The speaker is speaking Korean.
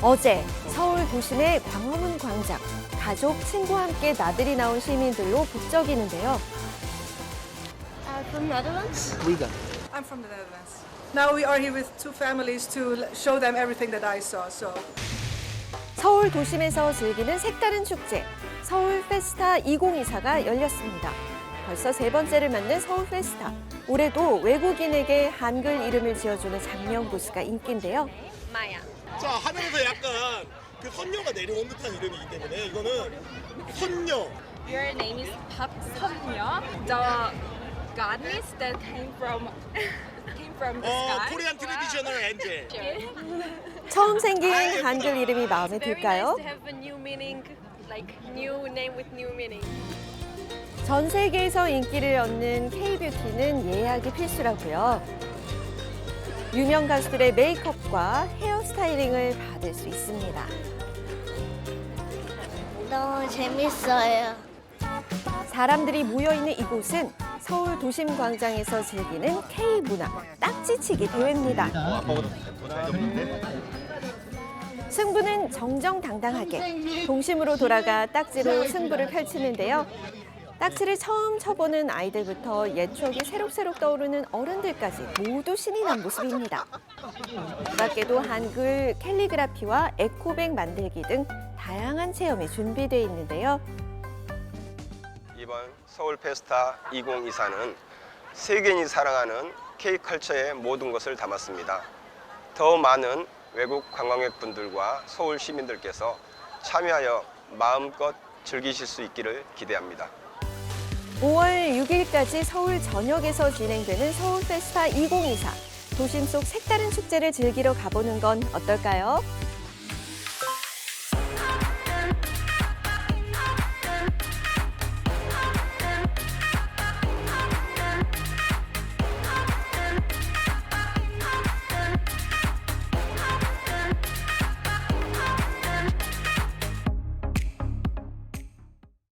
어제 서울 도심의 광화문 광장 가족, 친구와 함께 나들이 나온 시민들로 북적이는데요. Uh, from Netherlands? Riga. I'm from the Netherlands. Now we are here with two families to show them everything that I saw. So 서울 도심에서 즐기는 색다른 축제 서울 페스타 2024가 열렸습니다. 벌써 세 번째를 맞는 서울 페스타. 올해도 외국인에게 한글 이름을 지어주는 장명 부스가 인기인데요. 자 하늘에서 약간 그 선녀가 내려온 듯한 이름이기 때문에 이거는 선녀 Your name is Park Sunyo, the goddess that came from came from the 어 sky. 코리안 트레디셔널 엔젤 처음 생긴 한글 이름이 마음에 Very 들까요? nice to have a new meaning, like new name with new meaning. 전 세계에서 인기를 얻는 K-뷰티는 예약이 필수라고요. 유명 가수들의 메이크업과 헤어 스타일링을 받을 수 있습니다. 너무 재밌어요. 사람들이 모여 있는 이곳은 서울 도심 광장에서 즐기는 K 문화 딱지치기 대회입니다. 승부는 정정당당하게 동심으로 돌아가 딱지로 승부를 펼치는데요. 딱지를 처음 쳐보는 아이들부터 옛 추억이 새록새록 떠오르는 어른들까지 모두 신이 난 모습입니다. 그 밖에도 한글 캘리그라피와 에코백 만들기 등 다양한 체험이 준비되어 있는데요. 이번 서울 페스타 2024는 세계인이 사랑하는 K컬처의 모든 것을 담았습니다. 더 많은 외국 관광객분들과 서울 시민들께서 참여하여 마음껏 즐기실 수 있기를 기대합니다. 5월 6일까지 서울 전역에서 진행되는 서울 페스타 2024. 도심 속 색다른 축제를 즐기러 가보는 건 어떨까요?